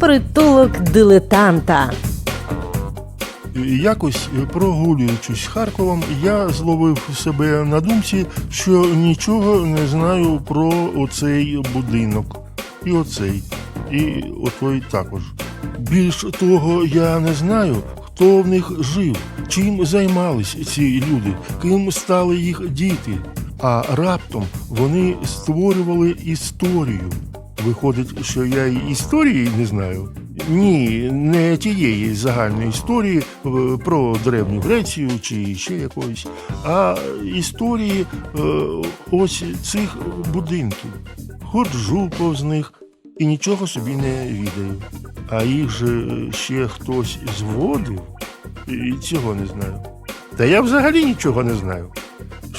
Притулок дилетанта. Якось прогулюючись Харковом, я зловив себе на думці, що нічого не знаю про оцей будинок. І оцей, і отой також. Більш того, я не знаю, хто в них жив, чим займались ці люди, ким стали їх діти. А раптом вони створювали історію. Виходить, що я й історії не знаю. Ні, не тієї загальної історії е, про древню Грецію чи ще якоїсь, а історії е, ось цих будинків. Ходжу повз них і нічого собі не відаю. А їх же ще хтось зводив, і цього не знаю. Та я взагалі нічого не знаю.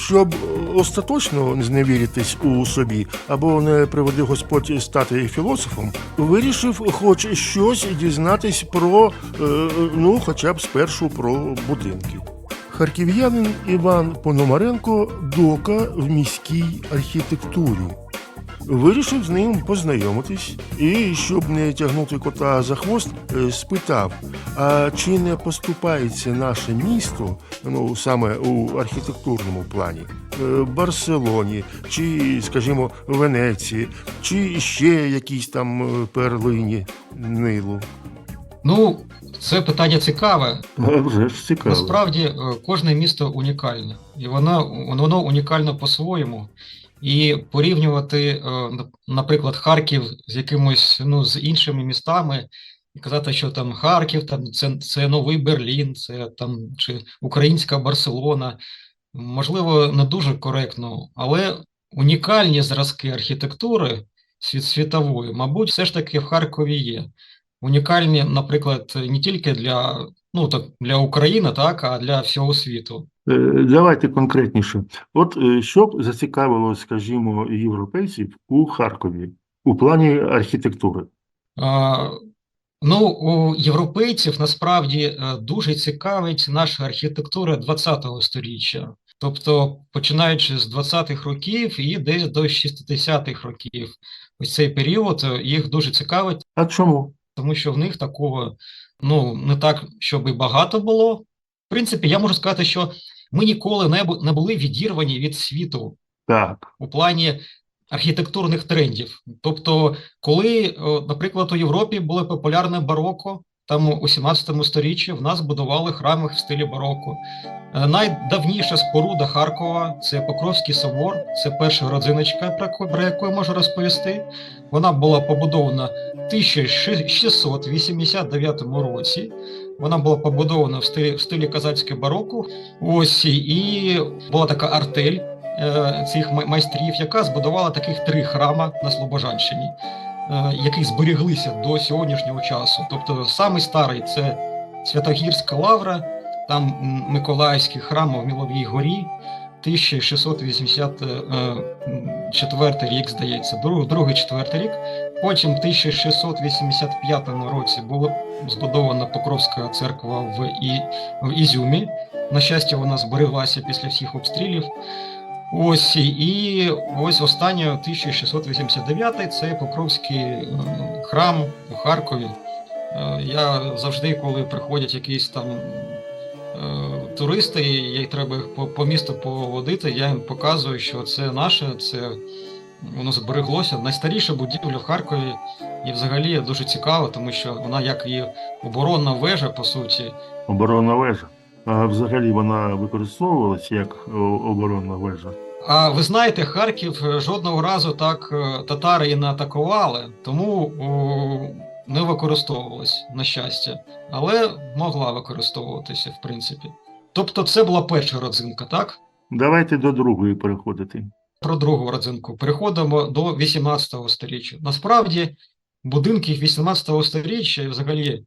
Щоб остаточно зневіритись у собі або не приведи Господь стати філософом, вирішив хоч щось дізнатись про, е, ну, хоча б спершу про будинки. Харків'янин Іван Пономаренко дока в міській архітектурі. Вирішив з ним познайомитись і, щоб не тягнути кота за хвост, е, спитав: а чи не поступається наше місто, ну саме у архітектурному плані, е, Барселоні, чи, скажімо, Венеції, чи ще якійсь там е, перлині Нилу? Ну, це питання цікаве. А вже ж цікаво. Насправді кожне місто унікальне, і воно, воно унікально по-своєму. І порівнювати, е, наприклад, Харків з якимось ну, з іншими містами, і казати, що там Харків, там це, це новий Берлін, це там чи українська Барселона, можливо, не дуже коректно, але унікальні зразки архітектури світ світової, мабуть, все ж таки в Харкові є. Унікальні, наприклад, не тільки для, ну, так, для України, так, а для всього світу. Е, Давайте конкретніше. От е, що б зацікавило, скажімо, європейців у Харкові у плані архітектури? А, Ну, у європейців насправді е, дуже цікавить наша архітектура 20-го сторіччя. Тобто, починаючи з 20-х років і десь до 60-х років. Ось цей період їх дуже цікавить, А чому? тому що в них такого ну не так, щоб і багато було. В принципі, я можу сказати, що ми ніколи не, не були відірвані від світу Так. у плані архітектурних трендів. Тобто, коли, наприклад, у Європі було популярне бароко, там у 17 сторіччі в нас будували храми в стилі бароко. Е, Найдавніша споруда Харкова це Покровський собор, це перша родзиночка, про яку- я можу розповісти. Вона була побудована в 1689 році. Вона була побудована в стилі, в стилі казацьке бароко. Ось і була така артель е, цих майстрів, яка збудувала таких три храма на Слобожанщині, е, які зберіглися до сьогоднішнього часу. Тобто, самий старий це Святогірська лавра, там Миколаївський храм в Міловій горі. 1684 рік, здається, другий четвертий рік. Потім в 1685 році була збудована Покровська церква в, І... в Ізюмі. На щастя, вона збереглася після всіх обстрілів. Ось і ось останнє 1689 це Покровський е, храм у Харкові. Е, Я завжди, коли приходять якісь там е, туристи, і їй треба їх по, по місту поводити, я їм показую, що це наше, це воно збереглося. Найстаріша будівля в Харкові і взагалі дуже цікаво, тому що вона як і оборонна вежа, по суті, Оборонна вежа. А взагалі вона використовувалась як оборонна вежа. А ви знаєте, Харків е, жодного разу так е, татари і не атакували, тому не використовувалась, на щастя, але могла використовуватися, в принципі. Тобто, це була перша родзинка, так? Давайте до другої переходити. Про другу родзинку. Переходимо до 18 століття. Насправді, будинки 18 століття і взагалі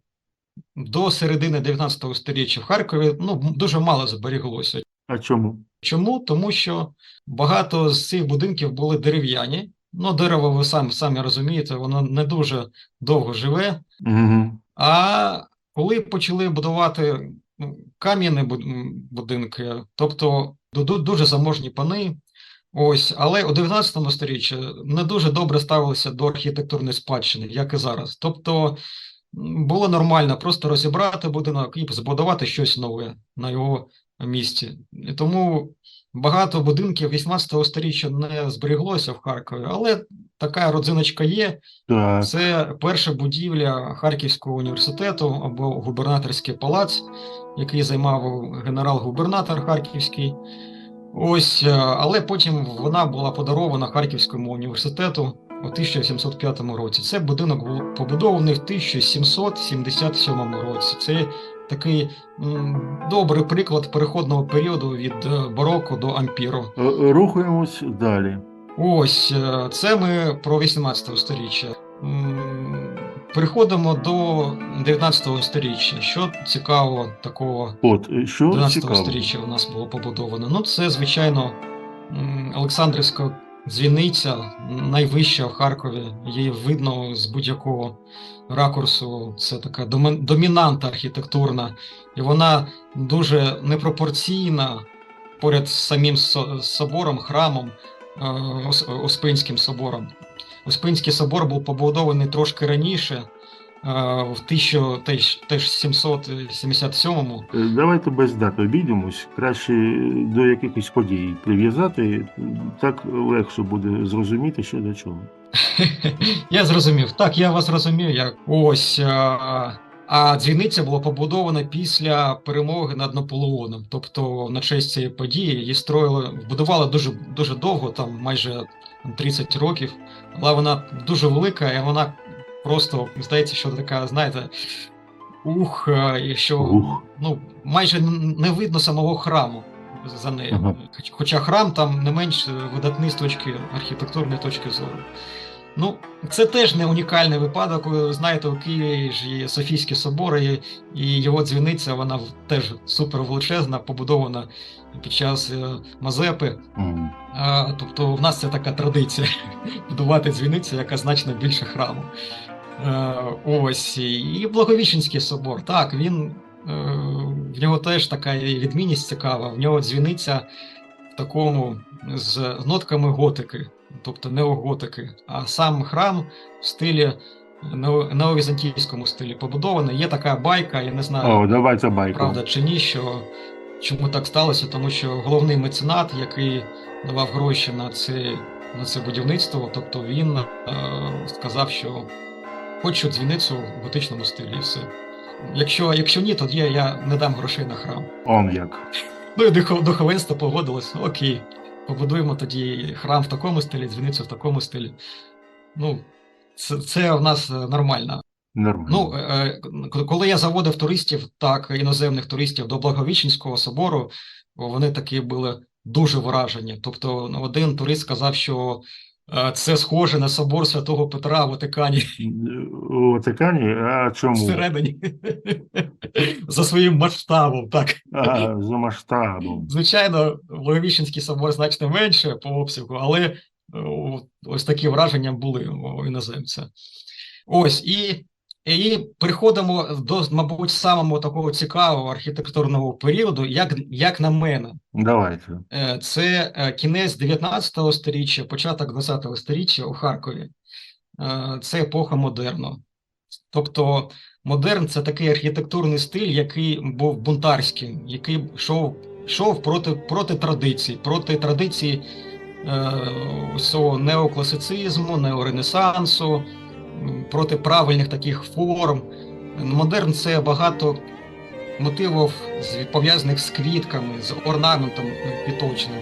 до середини 19 століття в Харкові ну, дуже мало зберіглося. А чому? Чому? Тому що багато з цих будинків були дерев'яні. Ну, дерево, ви самі, самі розумієте, воно не дуже довго живе. Угу. А коли почали будувати ну, кам'яні будинки, тобто ду- ду- дуже заможні пани, Ось, але у 19 сторіччі не дуже добре ставилися до архітектурної спадщини, як і зараз. Тобто було нормально просто розібрати будинок і збудувати щось нове на його місці. І тому багато будинків 18 сторіччя не зберіглося в Харкові, але така родзиночка є. Так. Це перша будівля Харківського університету або губернаторський палац, який займав генерал-губернатор Харківський. Ось, е, але потім вона була подарована Харківському університету у 1705 році. Це будинок був побудований в 1777 році. Це такий добрий приклад переходного періоду від е, бароко до ампіру. Е, Рухаємось далі. Ось е, це ми про 18 сторіччя. Переходимо до 19 сторіччя. Що цікаво такого От, що 12 цікаво. сторіччя у нас було побудовано? Ну, це, звичайно, Олександрівська дзвіниця, найвища в Харкові. Її видно з будь-якого ракурсу. Це така домінанта архітектурна, і вона дуже непропорційна поряд з самим собором, храмом, е, Успенським собором. Успенський собор був побудований трошки раніше, е, в 1000 теж, теж 777-му. Е, Давайте без дат обійдемось. Краще до якихось подій прив'язати. Так легше буде зрозуміти, що до чого. Я зрозумів. Так, я вас розумію. Як ось. А, а дзвіниця була побудована після перемоги над Наполеоном. Тобто, на честь цієї події її строїли, будували дуже дуже довго, там майже 30 років. Але вона дуже велика, і вона просто здається, що така, знаєте, ух, а, і що Ух. ну, майже не видно самого храму за нею. Ага. Хоча храм там не менш видатний з точки архітектурної точки зору. Ну, це теж не унікальний випадок. Знаєте, у Києві ж є Софійський собор, і, і його дзвіниця, вона теж супер величезна, побудована під час е, Мазепи. М. А, тобто в нас це така традиція будувати дзвіницю, яка значно більше храму. Е, ось. І Благовіщенський собор. Так, він е, в нього теж така відмінність цікава. В нього дзвіниця в такому з нотками готики, тобто неоготики. А сам храм в стилі неовізантійському стилі побудований. Є така байка, я не знаю О, давайте байку. правда чи ні, що чому так сталося, тому що головний меценат, який давав гроші на це, на це будівництво, тобто він е, сказав, що хочу дзвіницю в готичному стилі і все. Якщо, якщо ні, тоді я не дам грошей на храм. Он як. Ну і духов- духовенство погодилось, окей, побудуємо тоді храм в такому стилі, дзвіницю в такому стилі. Ну, це, це в нас е, нормально. Нормально. Ну, е, е, коли я заводив туристів, так іноземних туристів до Благовіщенського собору, вони такі були дуже вражені. Тобто, ну, один турист сказав, що це схоже на собор святого Петра в Ватикані У Ватикані, а чому? всередині за своїм масштабом. Так, А, за масштабом. звичайно, Благовіщенський собор значно менше по обсягу, але е, ось такі враження були у іноземця. Ось і. І переходимо до, мабуть, самого такого цікавого архітектурного періоду, як, як на мене. Давайте. Е, Це е, кінець 19 сторіччя, початок 20 сторіччя у Харкові. Е, Це епоха модерну. Тобто модерн це такий архітектурний стиль, який був бунтарським, який йшов, йшов проти, проти традицій, проти традицій е, цього неокласицизму, неоренесансу, проти правильних таких форм. Модерн це багато мотивів пов'язаних з квітками, з орнаментом підточним,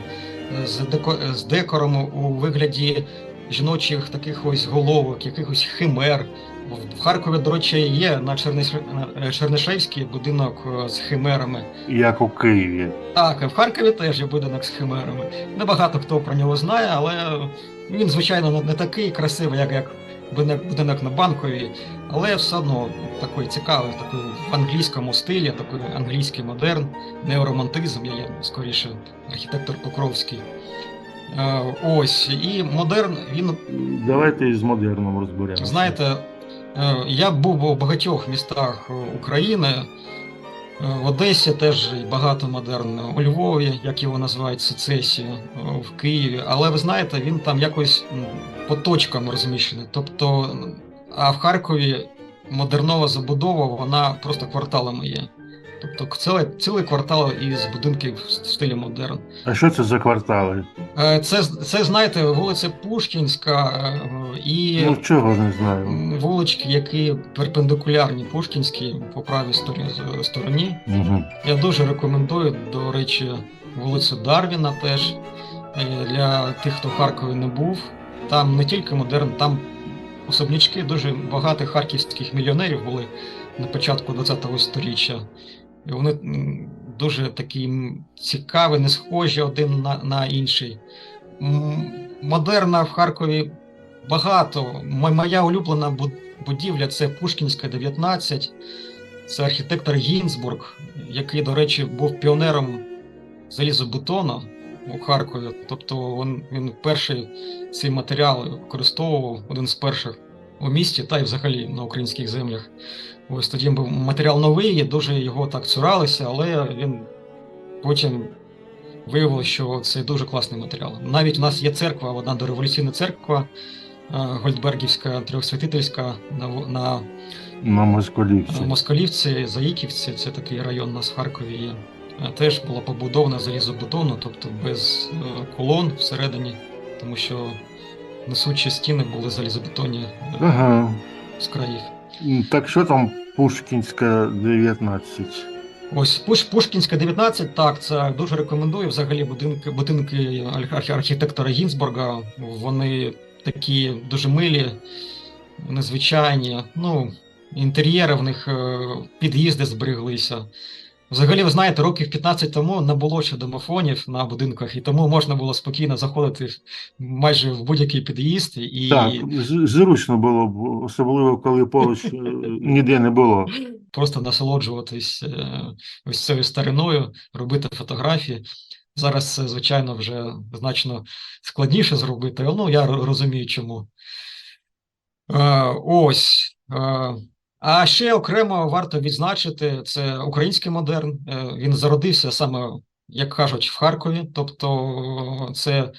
е, з, деко, з декором у вигляді жіночих таких ось головок, якихось химер. В- Харкові, до речі, є на Черниш- на, Чернишевський будинок е, з химерами. Як у Києві. Так, в Харкові теж є будинок з химерами. Небагато хто про нього знає, але він, звичайно, не- не такий красивий, як, як будинок, на банковій, але все одно такий цікавий, такий в англійському стилі, такий англійський модерн, неоромантизм, я є скоріше архітектор Покровський. Е, ось, і модерн, він Давайте з модерном розберемося. Знаєте, е, я був у багатьох містах України, В Одесі теж багато модерну. У Львові, як його називають, сецесію, в Києві. Але ви знаєте, він там якось по точкам розміщений. Тобто, а в Харкові модернова забудова, вона просто кварталами є. Тобто цілий, цілий квартал із будинків в стилі модерн. А що це за квартали? Е, Це, це знаєте, вулиця Пушкінська е, і Ну чого не знаю. вулички, які перпендикулярні Пушкінській по правій стороні. Угу. Я дуже рекомендую, до речі, вулицю Дарвіна теж е, для тих, хто в Харкові не був. Там не тільки модерн, там особнячки дуже багатих харківських мільйонерів були на початку ХХ століття. І вони дуже такі цікаві, не схожі один на, на інший. Модерна в Харкові багато. Моя улюблена будівля це Пушкінська, 19. Це архітектор Гінзбург, який, до речі, був піонером залізобетону у Харкові. Тобто він, він перший цей матеріал використовував, один з перших у місті та й взагалі на українських землях. Ось тоді був матеріал новий, і дуже його так цуралися, але він потім виявилося, що це дуже класний матеріал. Навіть у нас є церква, одна дореволюційна церква, е, Гольдбергівська, трьохсвятительська на, на На Москалівці. Москалівці, Заїківці, це такий район у нас в Харкові є. е, Теж була побудована залізобетону, тобто без е, колон всередині, тому що несучі стіни були залізобетонні е, Ага. з країв. Так що там Пушкінська 19? Ось Пуш, Пушкінська 19, так, це дуже рекомендую. Взагалі будинки, будинки арх- архітектора Гінзбурга, вони такі дуже милі, незвичайні. Ну, інтер'єри в них, е, під'їзди збереглися. Взагалі, ви знаєте, років 15 тому не було ще домофонів на будинках, і тому можна було спокійно заходити майже в будь-який під'їзд і Так, зручно було особливо коли поруч е, ніде не було. просто насолоджуватись е, ось цією стариною, робити фотографії. Зараз це, звичайно, вже значно складніше зробити, але ну, я розумію, чому. Е, ось. Е, а ще окремо варто відзначити, це український модерн. Е, він зародився саме, як кажуть, в Харкові. Тобто, це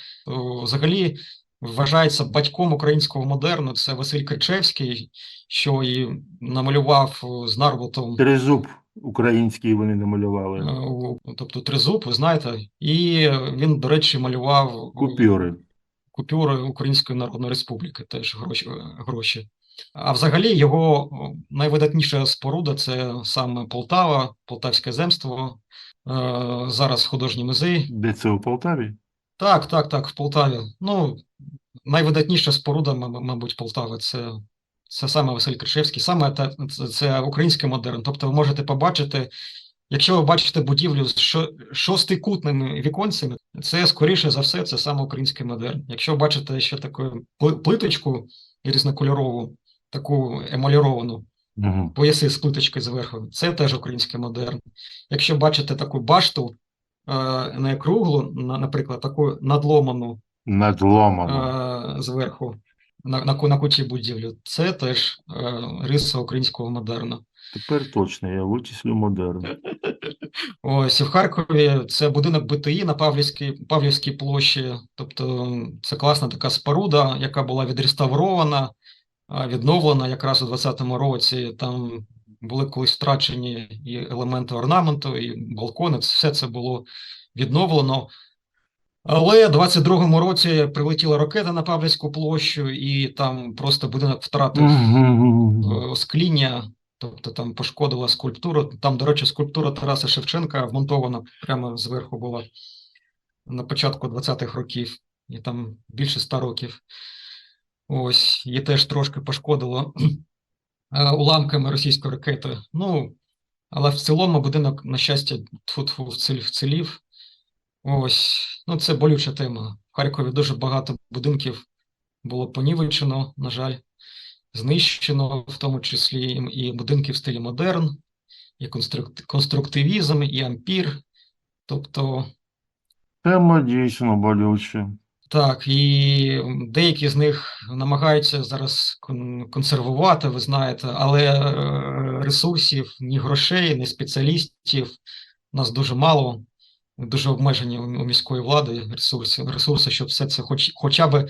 взагалі вважається батьком українського модерну. Це Василь Кричевський, що і намалював з Нарбутом Тризуб український вони Е, намалювали. тобто тризуб, ви знаєте, і він, до речі, малював Купюри. купюри Української Народної Республіки, теж гроші. гроші. А взагалі його найвидатніша споруда це саме Полтава, Полтавське земство, е, зараз художній музей. Де це у Полтаві? Так, так, так, в Полтаві. Ну, найвидатніша споруда, мабуть, Полтави це, це саме Василь Кришевський, саме та, це, це український модерн. Тобто ви можете побачити, якщо ви бачите будівлю з шостикутними віконцями, це скоріше за все, це саме український модерн. Якщо бачите ще таку плиточку різнокольорову, таку емаліровану, Угу. пояси з плиточкою зверху, це теж український модерн. Якщо бачите таку башту, е, не круглу, на- наприклад, таку надломану Надломано. е, зверху на, на, на куті будівлі, це теж е, риса українського модерну. Тепер точно я вичислю модерн. Ось і в Харкові це будинок БТІ на Павлівській, Павлівській площі. Тобто це класна така споруда, яка була відреставрована, відновлена якраз у 20-му році. Там були колись втрачені і елементи орнаменту, і балкони. Все це було відновлено. Але в 22-му році прилетіла ракета на Павлівську площу, і там просто будинок втратив е, оскління, тобто там пошкодила скульптуру. Там, до речі, скульптура Тараса Шевченка вмонтована прямо зверху була на початку 20-х років, і там більше 100 років. Ось, її теж трошки пошкодило е, уламками російської ракети. Ну, але в цілому будинок, на щастя, тьфу-тьфу, вцілів. Ось, ну це болюча тема. В Харкові дуже багато будинків було понівечено, на жаль знищено, в тому числі і будинки в стилі модерн, і конструктивізм, і ампір. Тобто, Тема дійсно болюча. Так, і деякі з них намагаються зараз кон- консервувати, ви знаєте, але е, ресурсів, ні грошей, ні спеціалістів. Нас дуже мало, дуже обмежені у у міської влади ресурси, ресурси, щоб все це хоч, хоча б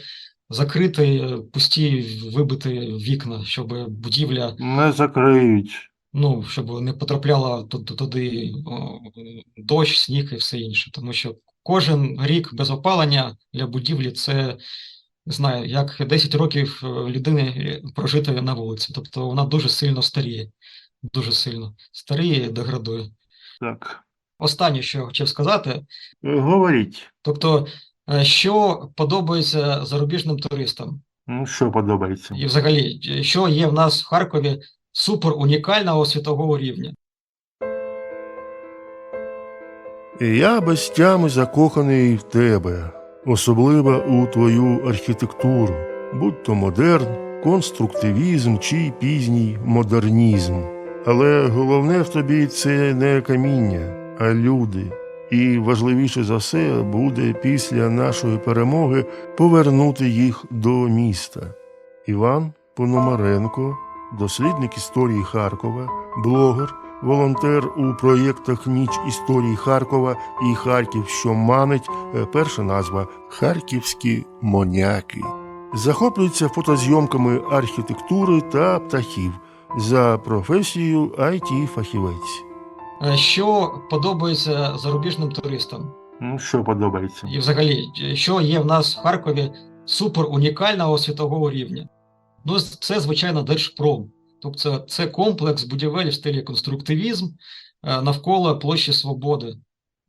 закрити пусті, вибити вікна, щоб будівля Не закриють. ну, щоб не потрапляла ту- ту- туди дощ, сніг і все інше. Тому що кожен рік без опалення для будівлі це не знаю, як 10 років е, людини е, прожити на вулиці. Тобто вона дуже сильно старіє, дуже сильно старіє і деградує. Так. Останнє, що я хотів сказати, Говоріть. тобто, е, що подобається зарубіжним туристам, Ну, що подобається? і взагалі, е, що є в нас в Харкові супер унікального світового рівня. Я без тями закоханий в тебе, особливо у твою архітектуру, будь то модерн, конструктивізм чи пізній модернізм. Але головне в тобі це не каміння, а люди. І важливіше за все буде після нашої перемоги повернути їх до міста. Іван Пономаренко, дослідник історії Харкова, блогер, волонтер у проєктах Ніч історії Харкова і Харків, що манить. е, Перша назва Харківські моняки. Захоплюється фотозйомками архітектури та птахів за професією it фахівець Що подобається зарубіжним туристам? Ну, що подобається? І взагалі, що є в нас в Харкові супер унікального світового рівня? Ну, це, звичайно, Держпром. Тобто це комплекс будівель в стилі конструктивізм е, навколо площі Свободи.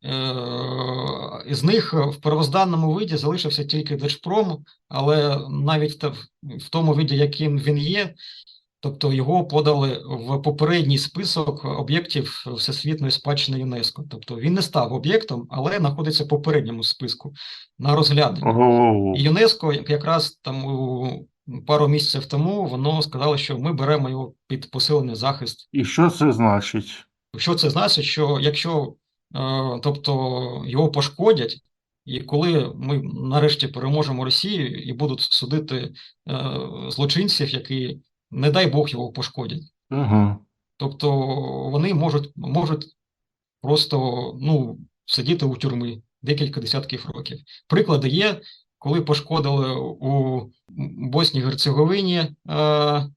Е, Із них в первозданному виді залишився тільки Держпром, але навіть в тому виді, яким він є, тобто його подали в попередній список об'єктів Всесвітньої спадщини ЮНЕСКО. Тобто він не став об'єктом, але знаходиться в попередньому списку на розглядання. Ого. І ЮНЕСКО якраз там у пару місяців тому воно сказало, що ми беремо його під посилений захист. І що це значить? Що це значить, що якщо е, тобто його пошкодять, і коли ми нарешті переможемо Росію і будуть судити е, злочинців, які, не дай Бог, його пошкодять. Угу. Тобто вони можуть, можуть просто ну, сидіти у тюрмі декілька десятків років. Приклади є, коли пошкодили у Боснії Герцеговині, е,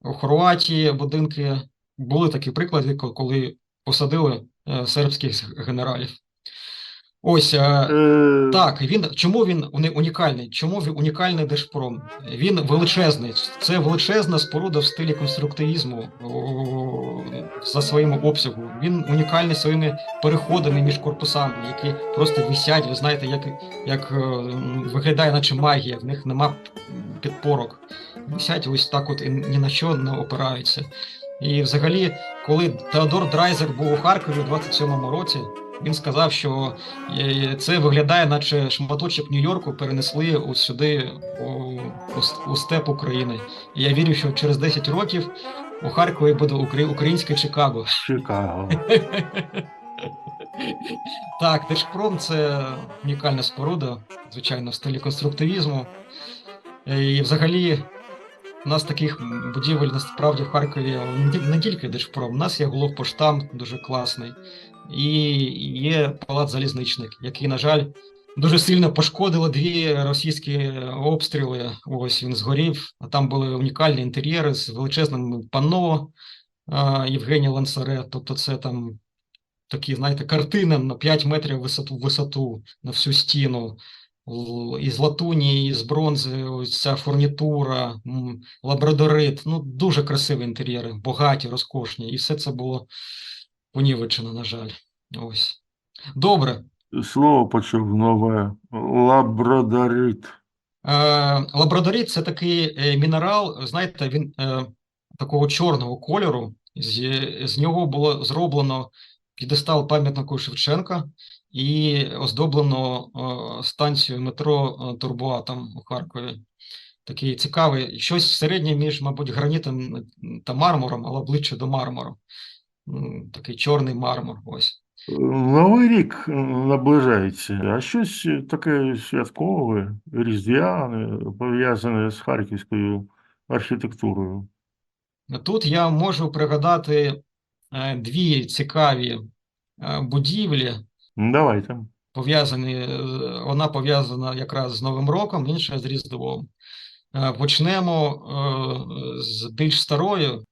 у Хорватії будинки. Були такі приклади, коли посадили е, сербських генералів. Ось. Е, Е, так, він чому він унікальний? Чому він унікальний Держпром? Він величезний. Це величезна споруда в стилі конструктивізму за своїм обсягу. Він унікальний своїми переходами між корпусами, які просто висять. Ви знаєте, як, як е, виглядає, наче магія. В них нема підпорок. Висять ось так, от і ні на що не опираються. І взагалі, коли Теодор Драйзер був у Харкові у 27-му році, він сказав, що Е, Це виглядає, наче шматочок Нью-Йорку перенесли ось сюди у, у, у степ України. І я вірю, що через 10 років у Харкові буде укра- українське Чикаго. Чикаго. Так, Держпром це унікальна споруда, звичайно, в стилі конструктивізму. Е, І взагалі у нас таких будівель насправді в Харкові не не тільки Держпром, у нас є головпоштам дуже класний, і є палац залізничник, який, на жаль, дуже сильно пошкодили дві російські обстріли. Ось він згорів, а там були унікальні інтер'єри з величезним панно Євгенія Лансаре. Тобто, це там такі, знаєте, картини на 5 метрів висоту, висоту на всю стіну. Із латуні, із бронзи, ось ця фурнітура, лабрадорит. Ну, дуже красиві інтер'єри, багаті, розкошні. І все це було понівечено, на жаль. Ось. Добре. Слово почув нове. Лабрадорит. Е, лабрадорит це такий е, мінерал, знаєте, він е, такого чорного кольору. З, з нього було зроблено підестал пам'ятнику Шевченка і оздоблено е, станцію метро е, Турбоатом у Харкові. Такий цікавий, щось середнє між, мабуть, гранітом та мармуром, але ближче до мармуру. Такий чорний мармур. Ось. Новий рік наближається, а щось таке святкове, різдвяне, пов'язане з харківською архітектурою. Тут я можу пригадати е, дві цікаві е, будівлі, Давайте. пов'язані, е, одна пов'язана якраз з Новим роком, інша з Різдвом. Е, Почнемо е, з більш старою.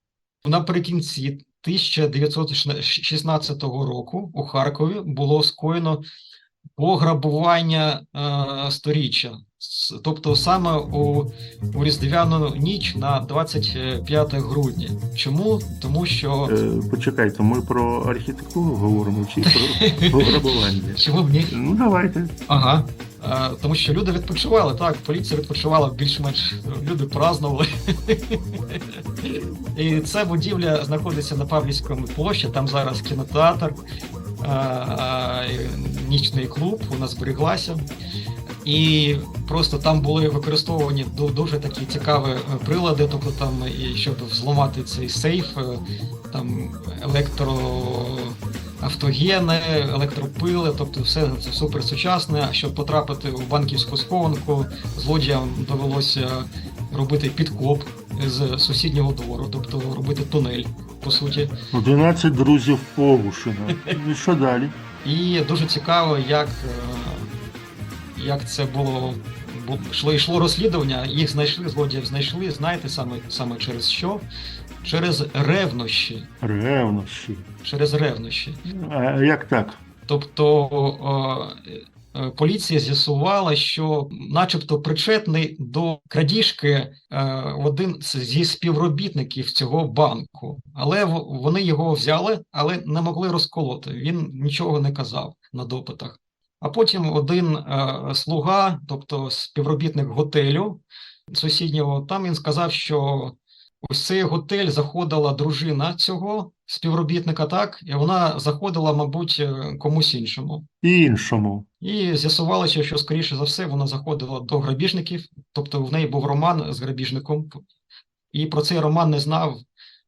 Наприкінці 1916 року у Харкові було скоєно пограбування е, сторіччя. Тобто саме у, у Різдвяну ніч на 25 грудня. Чому? Тому що Е, почекайте, ми про архітектуру говоримо чи про пограбування? чому б ні? Ну, давайте. Ага. Е, Тому що люди відпочивали, так, поліція відпочивала більш-менш люди празднували. І ця будівля знаходиться на Павлівському площі, там зараз кінотеатр, е, е, нічний клуб, вона зберіглася. І просто там були використовані дуже такі цікаві е, прилади, тобто там, і щоб взламати цей сейф, е, там електроавтогени, електропили, тобто все це супер сучасне. А щоб потрапити у банківську схованку, злодіям довелося робити підкоп з сусіднього двору, тобто робити тунель, по суті. 11 друзів Погушина. І що далі? І дуже цікаво, як, е, як це було. бу- Йшло, йшло розслідування, їх знайшли, злодіїв знайшли. Знаєте саме, саме через що? Через ревнощі. Ревнощі. Через ревнощі. А як так? Тобто е, поліція з'ясувала, що, начебто, причетний до крадіжки е, один зі співробітників цього банку, але вони його взяли, але не могли розколоти. Він нічого не казав на допитах. А потім один е, слуга, тобто співробітник готелю сусіднього, там він сказав, що ось цей готель заходила дружина цього співробітника, так, і вона заходила, мабуть, е, комусь іншому. Іншому. І з'ясувалося, що, скоріше за все, вона заходила до грабіжників, тобто в неї був роман з грабіжником, і про цей роман не знав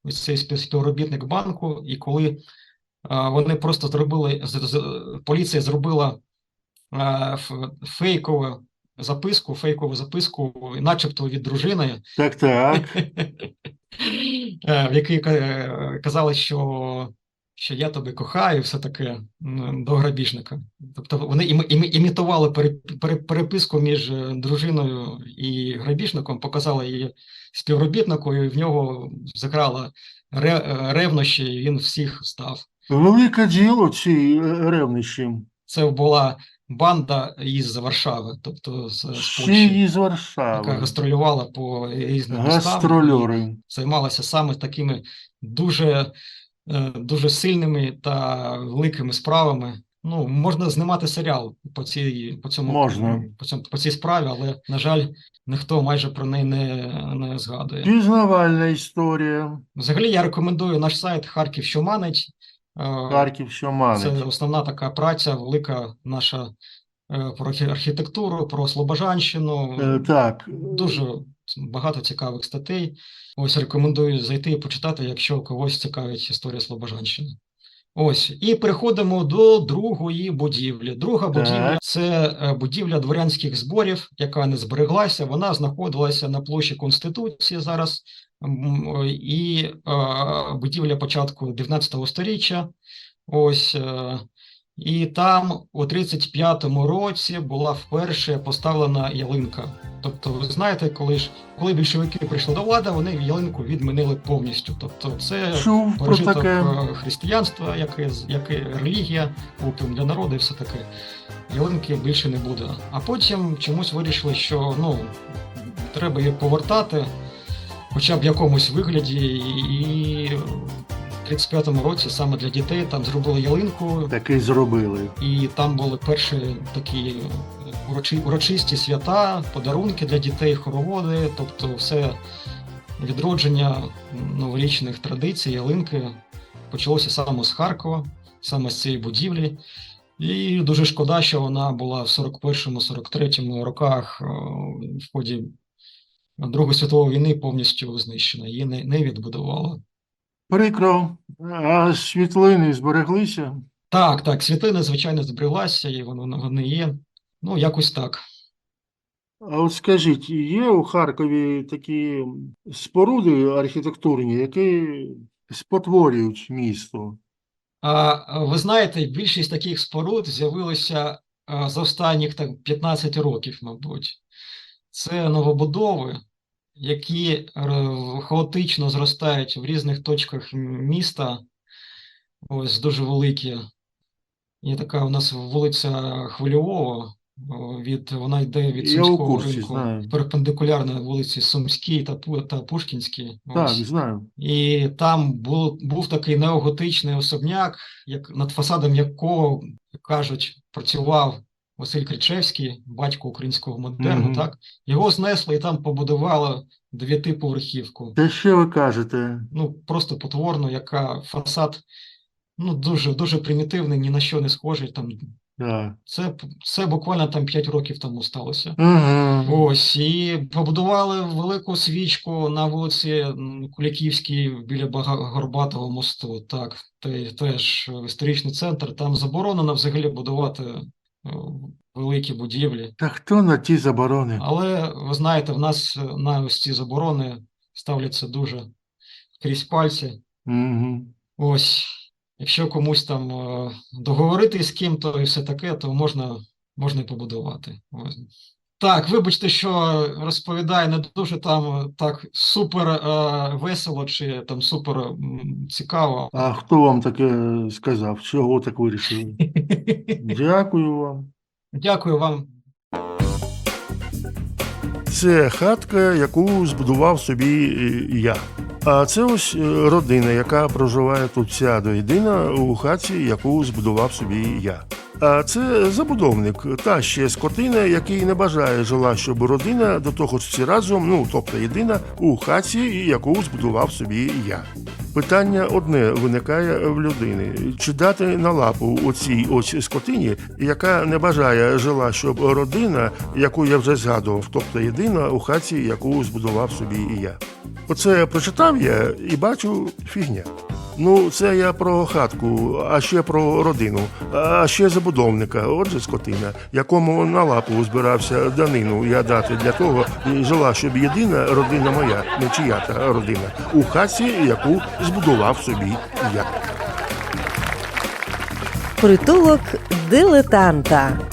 ось цей спів- співробітник банку. І коли вони просто зробили, поліція зробила фейкову записку, фейкову записку, начебто від дружини, Так, так. Е, в якій казали, що, що я тебе кохаю, все таке до грабіжника. Тобто вони ім, ім, імітували пере, пере, переписку між е, дружиною і грабіжником, показали її співробітнику, і в нього е, ревнощі, і він всіх став. Велике діло ці е, ревнощі. Це була банда із Варшави, тобто з, з Польщі, й з яка гастролювала по різним містам. займалася саме такими дуже, е, дуже сильними та великими справами. Ну, можна знімати серіал по цій по цьому Можна. по цьому по цій справі, але на жаль, ніхто майже про неї не, не згадує. Пізнавальна історія. Взагалі, я рекомендую наш сайт Харків, що манить. Е, Харків, що Це основна така праця, велика наша е, про архітектуру, про Слобожанщину. Е, Так. Дуже багато цікавих статей. Ось рекомендую зайти і почитати, якщо когось цікавить історія Слобожанщини. Ось, і переходимо до другої будівлі. Друга Так. будівля це будівля дворянських зборів, яка не збереглася. Вона знаходилася на площі Конституції зараз, і е, будівля початку 19 століття. Ось. е, І там у 35-му році була вперше поставлена ялинка. Тобто, ви знаєте, коли ж коли більшовики прийшли до влади, вони ялинку відмінили повністю. Тобто, це про пережиток таке. е, християнства, яке, яке релігія, опіум для народу і все таке. Ялинки більше не буде. А потім чомусь вирішили, що ну, треба її повертати, хоча б в якомусь вигляді. І в 35-му році саме для дітей там зробили ялинку, Таки зробили. і там були перші такі урочи- урочисті свята, подарунки для дітей, хороводи, тобто все відродження новорічних традицій, ялинки почалося саме з Харкова, саме з цієї будівлі. І дуже шкода, що вона була в 41-43 роках е, в ході Другої світової війни повністю знищена. Її не, не відбудували. Прикро. А світлини збереглися? Так, так, світлина, звичайно, збереглася, і вони, вони є. Ну, якось так. А от скажіть, є у Харкові такі споруди архітектурні, які спотворюють місто? А, а, ви знаєте, більшість таких споруд з'явилося за останніх так, 15 років, мабуть. Це новобудови, які е, хаотично зростають в різних точках міста. Ось дуже великі. Є така у нас вулиця Хвильового. Від, вона йде від Я Сумського курсі, ринку, знаю. перпендикулярно вулиці Сумській та, та Пушкінській. Так, Ось. знаю. І там був, був такий неоготичний особняк, як, над фасадом якого, як кажуть, працював Василь Кричевський, батько українського модерну. Мгм. Так? Його знесли і там побудували дев'ятиповерхівку. Те, що ви кажете? Ну, просто потворно, яка фасад ну, дуже, дуже примітивний, ні на що не схожий. Там, Так. це, це буквально там 5 років тому сталося. Угу. Ось, і побудували велику свічку на вулиці м, Куликівській біля Горбатого мосту. Так, теж історичний центр. Там заборонено взагалі будувати великі будівлі. Та хто на ті заборони? Але ви знаєте, в нас е, на ось ці заборони ставляться дуже крізь пальці. Угу. Ось, якщо комусь там е, договорити з ким-то і все таке, то можна, можна і побудувати. Ось. Так, вибачте, що розповідаю не дуже там е, так супер е, весело чи там супер м, цікаво. А хто вам таке сказав? Чого так вирішили? Дякую вам. Дякую вам. Це хатка, яку збудував собі е, я. А це ось е, родина, яка проживає тут вся до єдина у хаті, яку збудував собі я. А це забудовник, та ще скотина, який не бажає жила, щоб родина до того ж всі разом, ну тобто єдина, у хаті, яку збудував собі я. Питання одне виникає в людини: чи дати на лапу оцій ось скотині, яка не бажає жила, щоб родина, яку я вже згадував, тобто єдина у хаті, яку збудував собі і я. Оце прочитав я і бачу фігня. Ну, це я про хатку, а ще про родину, а ще забудовника, отже скотина, якому на лапу збирався данину я дати для того, і жила, щоб єдина родина моя, не чия-та родина, у хаті, яку збудував собі я. Притулок дилетанта.